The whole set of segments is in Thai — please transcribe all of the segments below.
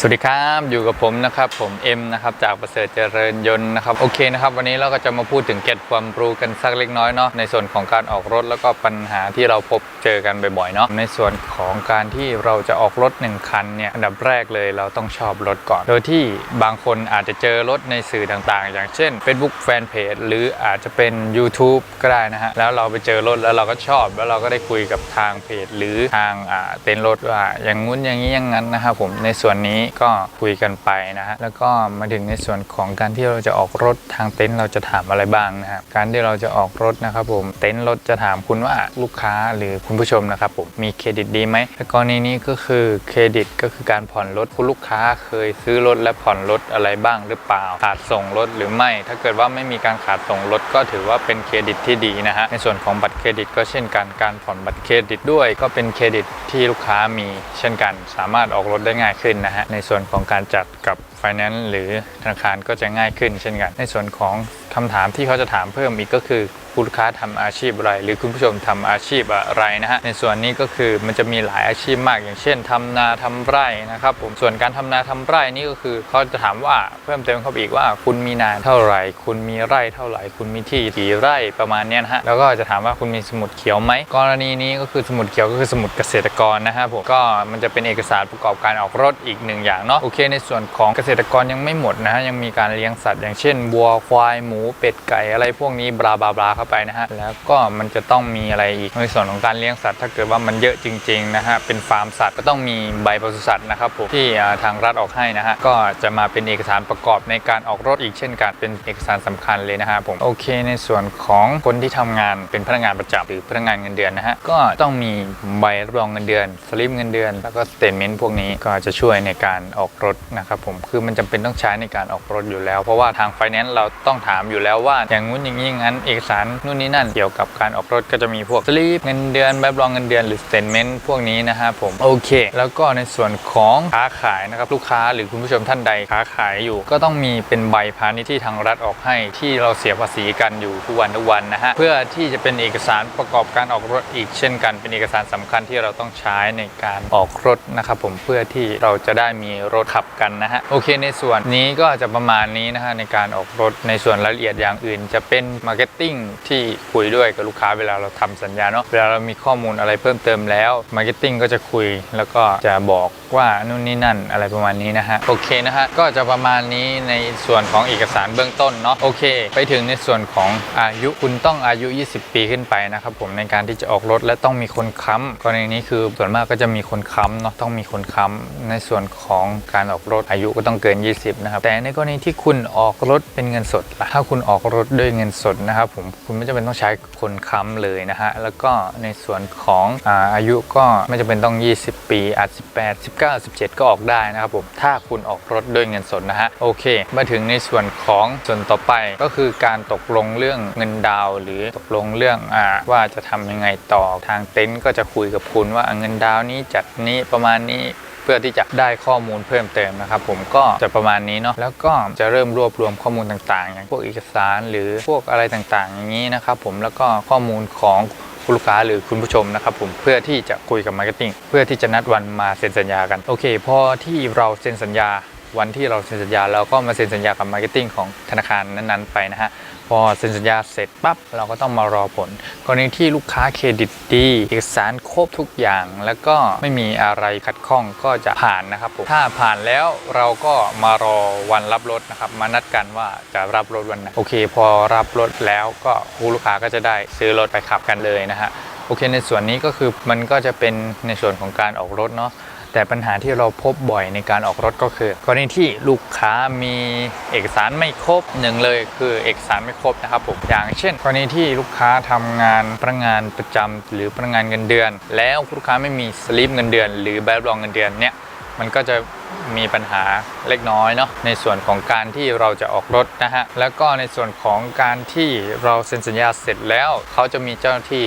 สวัสดีครับอยู่กับผมนะครับผมเอ็มนะครับจากประเสริฐเจริญยนต์นะครับโอเคนะครับวันนี้เราก็จะมาพูดถึงเกร็ดความรู้กันสักเล็กน้อยเนาะในส่วนของการออกรถแล้วก็ปัญหาที่เราพบเจอกันบ่อยๆเนาะในส่วนของการที่เราจะออกรถหนึ่งคันเนี่ยอันดับแรกเลยเราต้องชอบรถก่อน โดยที่บางคนอาจจะเจอรถในสื่อต่างๆ อย่างเช่น Facebook Fanpage หรืออาจจะเป็น YouTube ก็ได้นะฮะแล้วเราไปเจอรถแล้วเราก็ชอบ แล้วเราก็ได้คุยกับทางเพจ หรือทางเต็นท์รถว่าอย่างงู้นอย่างนี้อย่างนั้นนะครับผมในส่วนนี้ก็คุยกันไปนะฮะแล้วก็มาถึงในส่วนของการที่เราจะออกรถทางเต็นท์เราจะถามอะไรบ้างนะครับการที่เราจะออกรถนะครับผมเต็นท์รถจะถามคุณว่าลูกค้าหรือคุณผู้ชมนะครับผมมีเครดิตดีไหมและกรณีนี้ก็คือเครดิตก็คือการผ่อนรถคุณลูกค้าเคยซื้อรถและผ่อนรถอะไรบ้างหรือเปล่า ขาดส่งรถหรือไม่ ถ้าเกิดว่าไม่มีการขาดส่งรถก็ถือว่าเป็นเครดิตที่ดีนะฮะในส่วนของบัตรเครดิตก็เช่นกันการผ่อนบัตรเครดิตด้วย ก็เป็นเครดิตที่ลูกค้ามีเช่นกัน สามารถออกรถได้ง่ายขึ้นนะฮะในในส่วนของการจัดกับไฟแนนซ์หรือธนาคารก็จะง่ายขึ้นเช่นกัน ในส่วนของคำถามที่เขาจะถามเพิ่มอีกก็คือคุณลูกค้าทำอาชีพอะไร หรือคุณผู้ชมทำอาชีพอะไรนะฮะในส่วนนี้ก็คือมันจะมีหลายอาชีพมาก อย่างเช่นทำนาทำไร่นะครับผมส่วนการทำนาทำไร่นี่ก็คือเขาจะถามว่าเพิ่มเติมเข้าไปอีกว่า คุณมีนาเท่าไหร่ คุณมีไร่เท่าไหร่ คุณมีที่กี่ไร่ประมาณนี้นะฮะแล้วก็จะถามว่าคุณมีสมุดเขียวไหมกรณีนี้ก็คือสมุดเขียวก็คือสมุดเกษตรกรนะฮะผมก็มันจะเป็นเอกสารประกอบการออกรถอีกหนึ่งอย่างเนาะโอเคในส่วนของเกษษตรกรยังไม่หมดนะฮะยังมีการเลี้ยงสัตว์ อย่างเช่นวัวควายหมูเป็ดไก่อะไรพวกนี้บลาบลาบลาเข้าไปนะฮะแล้วก็มันจะต้องมีอะไรอีกในส่วนของการเลี้ยงสัตว์ ถ้าเกิดว่ามันเยอะจริงๆนะฮะเป็นฟาร์มสัตว์ก็ต้องมีใบปศุสัตว์นะครับผมที่ทางรัฐออกให้นะฮะก็จะมาเป็นเอกสารประกอบในการออกรถอีกเช่นกันเป็นเอกสารสำคัญเลยนะฮะผมโอเค ในส่วนของคนที่ทำงานเป็นพนักงานประจำหรือพนักงานเงินเดือนนะฮะก็ต้องมีใบรับรองเงินเดือนสลิปเงินเดือน แล้วก็สเตทเมนต์พวกนี้ก็จะช่วยในการออกรถนะครับผมคือมันจำเป็นต้องใช้ในการออกรถอยู่แล้ว เพราะว่าทางไฟแนนซ์เราต้องถามอยู่แล้วว่า อย่างงู้นอย่างนี้งั้นเอกสารนู่นนี่นั่นเกี่ยวกับการออกรถก็จะมีพวกสลิปเงินเดือนใบบรองเงินเดือนหรือสเตทเมนต์พวกนี้นะฮะผมโอเค แล้วก็ในส่วนของค้าขายนะครับลูกค้าหรือคุณผู้ชมท่านใดค้าขายอยู่ ก็ต้องมีเป็นใบพาณิชย์ที่ทางรัฐออกให้ที่เราเสียภาษีกันอยู่ทุกวันทุกวันนะฮะเพื่อที่จะเป็นเอกสารประกอบการออกรถอีกเช่นกัน เป็นเอกสารสำคัญที่เราต้องใช้ในการออกรถนะครับผมเพื่อที่เราจะได้มีรถขับกันนะฮะโอเคในส่วนนี้ก็จะประมาณนี้นะฮะในการออกรถในส่วนรายละเอียดอย่างอื่น จะเป็นมาร์เก็ตติ้งที่คุยด้วยกับลูกค้าเวลาเราทำสัญญาเนาะเวลาเรามีข้อมูลอะไรเพิ่มเติมแล้วมาร์เก็ตติ้งก็จะคุยแล้วก็จะบอกว่านู่นนี่นั่นอะไรประมาณนี้นะฮะโอเคนะฮะก็จะประมาณนี้ในส่วนของเอกสารเบื้องต้นเนาะโอเค ไปถึงในส่วนของอายุคุณต้องอายุ 20 ปีขึ้นไปนะครับผมในการที่จะออกรถและต้องมีคนค้ำกรณีนี้คือส่วนมากก็จะมีคนค้ำเนาะต้องมีคนค้ำในส่วนของการออกรถอายุก็ต้องเกิน 20นะครับแต่ในกรณีที่คุณออกรถเป็นเงินสดล่ะถ้าคุณออกรถด้วยเงินสดนะครับผมคุณไม่จำเป็นต้องใช้คนค้ำเลยนะฮะแล้วก็ในส่วนของอาอายุก็ไม่จำเป็นต้อง 20 ปีอาจ18 19 17 ก็ออกได้นะครับผมถ้าคุณออกรถด้วยเงินสดนะฮะโอเค มาถึงในส่วนของส่วนต่อไปก็คือการตกลงเรื่องเงินดาวหรือตกลงเรื่องอว่าจะทำยังไงต่อทางเต็นท์ก็จะคุยกับคุณว่าเงินดาวนี้จัดนี้ประมาณนี้ พื่อที่จะได้ข้อมูลเพิ่มเติมนะครับผมก็จะประมาณนี้เนาะแล้วก็จะเริ่มรวบรวมข้อมูลต่างๆ อย่างพวกเอกสารหรือพวกอะไรต่างๆ อย่างนี้นะครับผมแล้วก็ข้อมูลของคุณลูกค้าหรือคุณผู้ชมนะครับผมเพื่อที่จะคุยกับมาร์เก็ตติ้งเพื่อที่จะนัดวันมาเซ็นสัญญากันโอเคพอที่เราเซ็นสัญญาวันที่เราเซ็นสัญญาเราก็มาเซ็นสัญญากับมาร์เก็ตติ้งของธนาคารนั้นๆไปนะฮะ พอเซ็นสัญญาเสร็จปั๊บเราก็ต้องมารอผล กรณีที่ลูกค้าเครดิตดี เอกสารครบทุกอย่าง แล้วก็ไม่มีอะไรขัดข้องก็จะผ่านนะครับผมถ้าผ่านแล้วเราก็มารอวันรับรถนะครับ มานัดกันว่าจะรับรถวันไหนโอเค พอรับรถแล้วกูลูกค้าก็จะได้ซื้อรถไปขับกันเลยนะฮะ โอเค ในส่วนนี้ก็คือมันก็จะเป็นในส่วนของการออกรถเนาะแต่ปัญหาที่เราพบบ่อยในการออกรถก็คือกรณีที่ลูกค้ามีเอกสารไม่ครบหนึ่งเลยคือเอกสารไม่ครบนะครับผมอย่างเช่น กรณีที่ลูกค้าทำงานพนักงานประจำหรือพนักงานเงินเดือน แล้วลูกค้าไม่มีสลิปเงินเดือน หรือใบรับรองเงินเดือนเนี่ยมันก็จะมีปัญหาเล็กน้อยเนาะในส่วนของการที่เราจะออกรถนะฮะแล้วก็ในส่วนของการที่เราเซ็นสัญญาเสร็จแล้วเขาจะมีเจ้าหน้าที่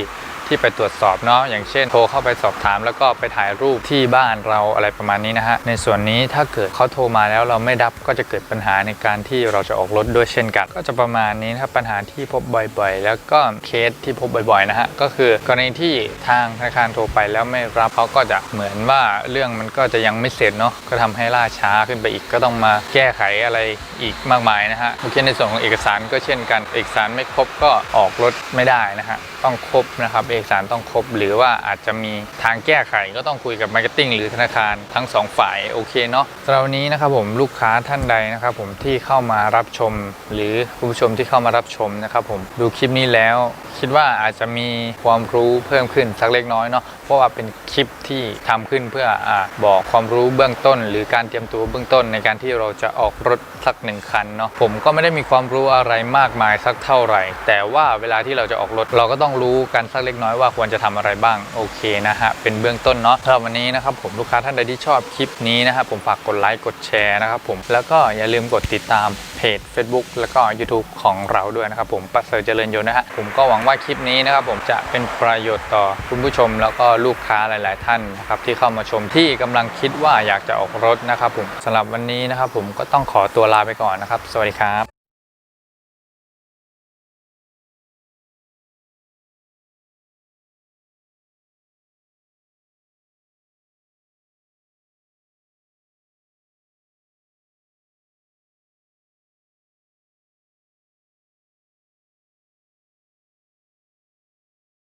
ที่ไปตรวจสอบเนาะอย่างเช่นโทรเข้าไปสอบถาม แล้วก็ไปถ่ายรูปที่บ้านเราอะไรประมาณนี้นะฮะในส่วนนี้ถ้าเกิดเขาโทรมาแล้วเราไม่รับก็จะเกิดปัญหาในการที่เราจะออกรถด้วยเช่นกัน ก็จะประมาณนี้นะครับปัญหาที่พบบ่อยๆ แล้วก็เคสที่พบบ่อยๆนะฮะก็คือกรณีที่ทางธนาคารโทรไปแล้วไม่รับเขาก็จะเหมือนว่าเรื่องมันก็จะยังไม่เสร็จเนาะก็ทำให้ล่าช้าขึ้นไปอีกก็ต้องมาแก้ไขอะไรอีกมากมายนะฮะโอเคในส่วนของเอกสารก็เช่นกัน เอกสารไม่ครบก็ออกรถไม่ได้นะฮะต้องครบนะครับเอกสารต้องครบ หรือว่าอาจจะมีทางแก้ไขก็ต้องคุยกับมาร์เก็ตติ้งหรือธนาคารทั้งสองฝ่ายโอเคเนาะสำหรับวันนี้นะครับผมลูกค้าท่านใดนะครับผมที่เข้ามารับชม หรือคุณผู้ชมที่เข้ามารับชมนะครับผมดูคลิปนี้แล้ว คิดว่าอาจจะมีความรู้เพิ่มขึ้นสักเล็กน้อยเนาะเพราะว่าเป็นคลิปที่ทำขึ้นเพื่ออบอกความรู้เบื้องต้น หรือการเตรียมตัวเบื้องต้นในการที่เราจะออกรถสักหนึ่งคันเนาะผมก็ไม่ได้มีความรู้อะไรมากมายสักเท่าไหร่ แต่ว่าเวลาที่เราจะออกรถเราก็ต้องรู้กันสักเล็กน้อยว่าควรจะทำอะไรบ้างโอเคนะฮะเป็นเบื้องต้นเนาะสำหรับวันนี้นะครับผมลูกค้าท่านใดที่ชอบคลิปนี้นะครับผมฝากกดไลค์กดแชร์นะครับผมแล้วก็อย่าลืมกดติดตามเพจ Facebook แล้วก็ YouTube ของเราด้วยนะครับผมประเสริฐเจริญยนต์นะฮะผมก็หวังว่าคลิปนี้นะครับผมจะเป็นประโยชน์ต่อคุณผู้ชม แล้วก็ลูกค้าหลาย ๆ ท่านนะครับที่เข้ามาชมที่กำลังคิดว่าอยากจะออกรถนะครับผมสำหรับวันนี้นะครับผมก็ต้องขอตัวลาไปก่อนนะครับ สวัสดีครับ